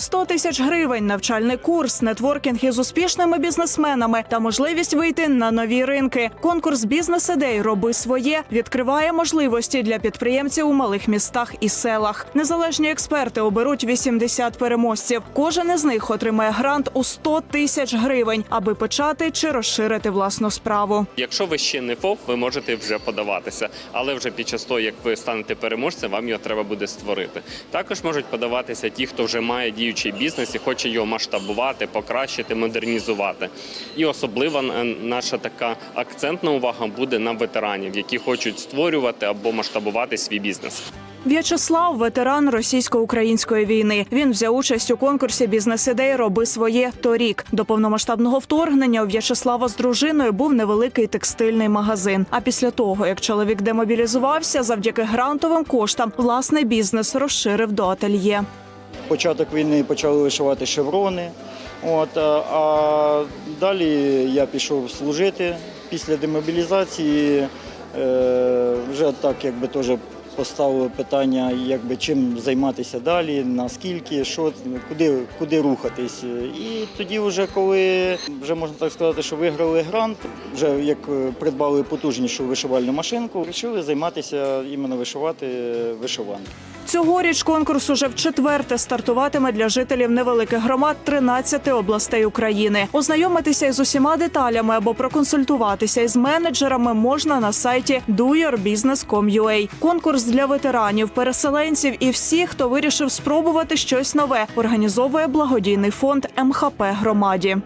100 тисяч гривень, навчальний курс, нетворкінг із успішними бізнесменами та можливість вийти на нові ринки. Конкурс бізнес-ідей Роби своє відкриває можливості для підприємців у малих містах і селах. Незалежні експерти оберуть 80 переможців. Кожен із них отримає грант у 100 тисяч гривень, аби почати чи розширити власну справу. Якщо ви ще не ФОП, ви можете вже подаватися, але вже під час того, як ви станете переможцем, вам його треба буде створити. Також можуть подаватися ті, хто вже має діючий бізнес і хоче його масштабувати, покращити, модернізувати. І особлива е, наша така акцентна увага буде на ветеранів, які хочуть створювати або масштабувати свій бізнес. В'ячеслав ветеран російсько-української війни. Він взяв участь у конкурсі бізнес-ідей Роби своє торік. До повномасштабного вторгнення у В'ячеслава з дружиною був невеликий текстильний магазин. А після того, як чоловік демобілізувався, завдяки грантовим коштам власний бізнес розширив до ательє. Початок війни почали вишивати шеврони. От, а, а далі я пішов служити після демобілізації. Е, вже так якби теж поставили питання, якби чим займатися далі, наскільки, що, куди, куди рухатись. І тоді, вже коли вже можна так сказати, що виграли грант, вже як е, придбали потужнішу вишивальну машинку, вирішили займатися іменно вишивати вишиванки. Цьогоріч конкурс уже вчетверте стартуватиме для жителів невеликих громад 13 областей України. Ознайомитися із усіма деталями або проконсультуватися із менеджерами можна на сайті doyourbusiness.com.ua. Конкурс для ветеранів, переселенців і всіх, хто вирішив спробувати щось нове, організовує благодійний фонд МХП громаді.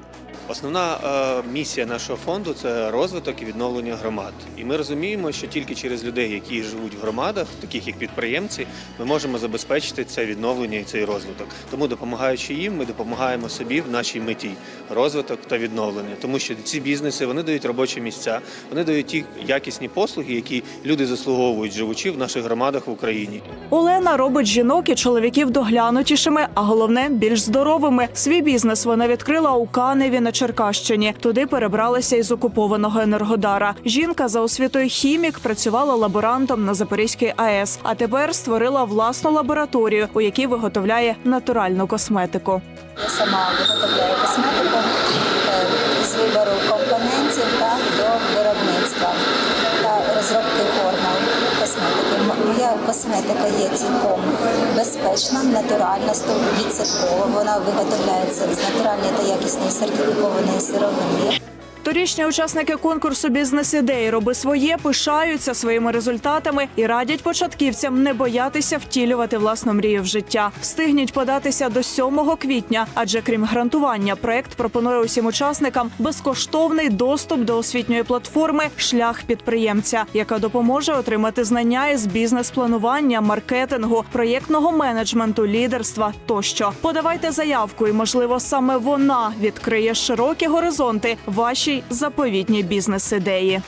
Основна е, місія нашого фонду це розвиток і відновлення громад. І ми розуміємо, що тільки через людей, які живуть в громадах, таких як підприємці, ми можемо забезпечити це відновлення і цей розвиток. Тому, допомагаючи їм, ми допомагаємо собі в нашій меті розвиток та відновлення. Тому що ці бізнеси вони дають робочі місця, вони дають ті якісні послуги, які люди заслуговують, живучи в наших громадах в Україні. Олена робить жінок і чоловіків доглянутішими, а головне більш здоровими. Свій бізнес вона відкрила у Каневі на Черкащині. Туди перебралися із окупованого енергодара. Жінка за освітою хімік працювала лаборантом на Запорізькій АЕС, а тепер створила власну лабораторію, у якій виготовляє натуральну косметику. Я сама виготовляю косметику е, з вибору компонентів та до виробництва та розробки формул косметики. М- Моя косметика є цілком безпечна, натуральна, 100%. Вона виготовляється з натуральної та якісної сертифікованої сировини. Торічні учасники конкурсу бізнес-ідей роби своє, пишаються своїми результатами і радять початківцям не боятися втілювати власну мрію в життя. Встигніть податися до 7 квітня, адже крім грантування, проект пропонує усім учасникам безкоштовний доступ до освітньої платформи Шлях підприємця, яка допоможе отримати знання із бізнес-планування, маркетингу, проєктного менеджменту, лідерства тощо. Подавайте заявку, і можливо саме вона відкриє широкі горизонти вашій заповітній бізнес-ідеї.